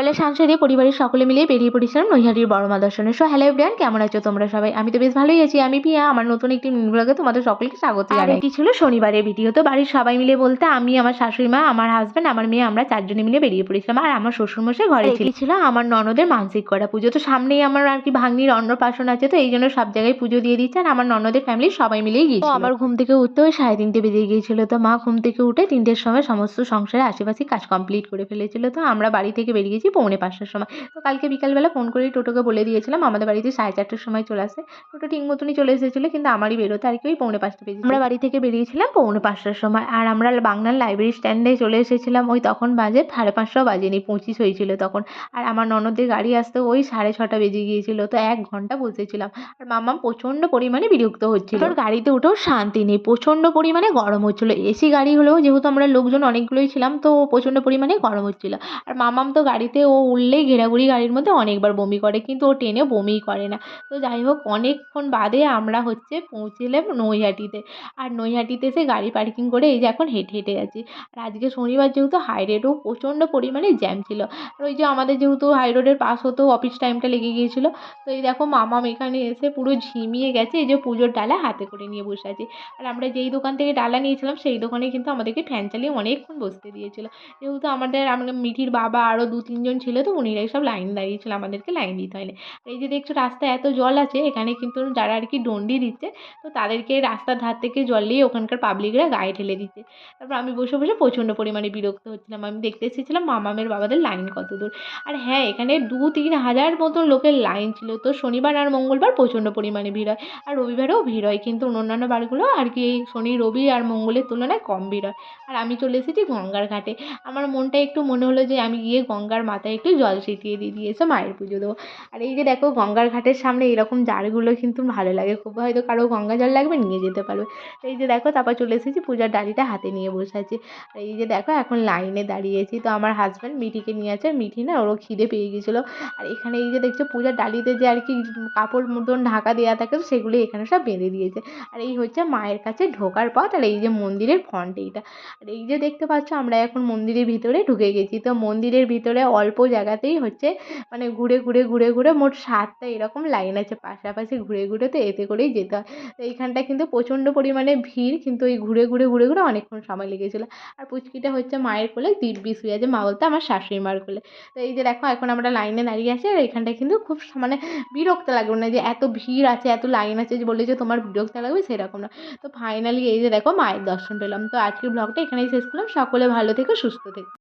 সকালে সানসেরে পরিবারের সকলে মিলে বেরিয়ে পড়েছিলাম নৈহাটির বড়মা দর্শনে সো হ্যালো এভরিওয়ান কেমন আছো তোমরা সবাই? আমি তো বেশ ভালোই আছি। আমি পিয়া আমার নতুন একটি ব্লগে তোমাদের সকলকে স্বাগত জানাই। এটি ছিল শনিবারের ভিডিও তো বাড়ির সবাই মিলে বলতে আমি আমার শাশুড়ি মা আমার হাজব্যান্ড আমার মেয়ে আমরা চারজনে মিলে বেরিয়ে পড়েছিলাম। আর আমার শ্বশুরমশাই ঘরে ছিল। আমার ননদের মানসিক করা পুজো। তো সামনেই আমার আর কি ভাগ্নির অন্নপ্রাশন আছে তো এই জন্য সব জায়গায় পুজো দিয়ে দিচ্ছে। আর আমার ননদের ফ্যামিলি সবাই মিলেই গিয়েছিল। আমার ঘুম থেকে উঠতে ওই সাড়ে তিনটে বেজে গিয়েছিল। তো মা ঘুম থেকে উঠে তিনটের সময় সমস্ত সংসারে আশেপাশে কাজ কমপ্লিট করে ফেলেছিল। তো আমরা বাড়ি থেকে বেরিয়েছি পৌনে পাঁচটার সময়। তো কালকে বিকালবেলা ফোন করেই টোটোকে বলে দিয়েছিলাম, আমাদের বাড়িতে সাড়ে চারটার সময় চলে আসে। টোটো ঠিক মতনই চলে এসেছিল, কিন্তু আমারই বেরোতে আর কি ওই পৌনে পাঁচটা বেজে আমরা বাড়ি থেকে বেরিয়েছিলাম পৌনে পাঁচটার সময়। আর আমরা বাংলার লাইব্রেরি স্ট্যান্ডে চলে এসেছিলাম, ওই তখন বাজে সাড়ে পাঁচটাও বাজেনি, পঁচিশ হয়েছিল তখন। আর আমার ননদের গাড়ি আসতে, ওই সাড়ে ছটা বেজে গিয়েছিল, তো এক ঘণ্টা বসেছিলাম। আর মাম্মাম প্রচণ্ড পরিমাণে বিরক্ত হচ্ছিল। ওর গাড়িতে উঠেও শান্তি নেই, প্রচণ্ড পরিমাণে গরম হচ্ছিল। এসি গাড়ি হলেও যেহেতু আমরা লোকজন অনেকগুলোই ছিলাম, তো প্রচণ্ড পরিমাণে গরম হচ্ছিল। আর মামাম তো গাড়িতে ও উঠলেই ঘেরাঘুরি গাড়ির মধ্যে অনেকবার বমি করে, কিন্তু ও ট্রেনে বমি করে না। তো যাই হোক, অনেকক্ষণ বাদে আমরা হচ্ছে পৌঁছলাম নৈহাটিতে। আর নৈহাটিতে এসে গাড়ি পার্কিং করে এই যে এখন হেঁটে হেঁটে যাচ্ছি। আর আজকে শনিবার যেহেতু হাই রোডেও প্রচণ্ড পরিমাণে জ্যাম ছিল। আর ওই যে আমাদের যেহেতু হাই রোডের পাশ হতেও অফিস টাইমটা লেগে গিয়েছিল। তো এই দেখো মামাম এখানে এসে পুরো ঝিমিয়ে গেছে, এই যে পুজোর ডালা হাতে করে নিয়ে বসে আছে। আর আমরা যেই দোকান থেকে ডালা নিয়েছিলাম, সেই দোকানে কিন্তু আমাদেরকে ফ্যান চালিয়ে অনেকক্ষণ বসতে দিয়েছিলো। যেহেতু আমাদের আমরা মিঠির বাবা আরও দু তিনজন ছিল তো উনিরাই সব লাইন দাঁড়িয়েছিল আমাদেরকে লাইন দিতে হয়নি। আর এই যে দেখছ রাস্তায় এত জল আছে, এখানে কিন্তু যারা আর কি ডন্ডি দিচ্ছে, তো তাদেরকে রাস্তার ধার থেকে জল নিয়ে ওখানকার পাবলিকরা গায়ে ঠেলে দিচ্ছে। তারপর আমি বসে বসে প্রচণ্ড পরিমাণে বিরক্ত হচ্ছিলাম। আমি দেখতে এসেছিলাম মামামের বাবাদের লাইন কত দূর। আর হ্যাঁ এখানে দু তিন হাজার মতন লোকের লাইন ছিল, তো শনিবার আর মঙ্গলবার প্রচণ্ড পরিমাণে ভিড় হয়। আর রবিবারেও ভিড় হয়, কিন্তু অন্যান্য বারগুলো আর কি এই শনি, রবি আর মঙ্গলের তুলনায় কম ভিড় হয়। আর আমি চলে এসেছি গঙ্গার ঘাটে। আমার মনটা একটু মনে হলো যে আমি গিয়ে গঙ্গার মাথায় একটু জল ছিটিয়ে দিয়ে দিয়ে এসে মায়ের পুজো দেবো আর এই যে দেখো গঙ্গার ঘাটের সামনে এরকম জারগুলো কিন্তু ভালো লাগে, খুব হয়তো কারও গঙ্গা জল লাগবে নিয়ে যেতে পারবে। এই যে দেখো তারপর চলে এসেছি পূজার ডালিটা হাতে নিয়ে বসে আছি। আর এই যে দেখো এখন লাইনে দাঁড়িয়েছি তো আমার হাজব্যান্ড মিঠিকে নিয়ে আছে, মিঠি না ওরও খিদে পেয়ে গেছিল। আর এখানে এই যে দেখছ পূজার ডালিতে যে আর কি কাপড় মতন ঢাকা দেওয়া থাকে সেগুলো এখানে সব বেঁধে দিয়েছে। আর এই হচ্ছে মায়ের কাছে ঢোকার পথ, আর এই যে মন্দিরের ফ্রন্ট এইটা। আর এই যে দেখতে পাচ্ছ আমরা এখন মন্দিরের ভিতরে ঢুকে গেছি, তো মন্দিরের ভিতরে অল্প জায়গাতেই হচ্ছে মানে ঘুরে ঘুরে ঘুরে ঘুরে মোট সাতটা এরকম লাইন আছে। পাশাপাশি ঘুরে ঘুরে তো এতে করেই যেতে হয়। তো এইখানটা কিন্তু প্রচণ্ড পরিমাণে ভিড়, কিন্তু ওই ঘুরে ঘুরে ঘুরে ঘুরে অনেকক্ষণ সময় লেগেছিলো। আর পুচকিটা হচ্ছে মায়ের কোলে দিব্যি শুয়ে আছে মা বলতে আমার শাশুড়ি মার কোলে। তো এই যে দেখো, এখন আমরা লাইনে দাঁড়িয়ে আছি আর এখানটায় কিন্তু খুব মানে বিরক্ত লাগবে না যে এত ভিড় আছে, এত লাইন আছে যে বলে যে তোমার বিরক্ত লাগবে সেরকম না। তো ফাইনালি এই যে দেখো মায়ের দর্শন পেলাম। তো আজকের ব্লগটা এখানেই শেষ করলাম। সকলে ভালো থেকো, সুস্থ থেকো।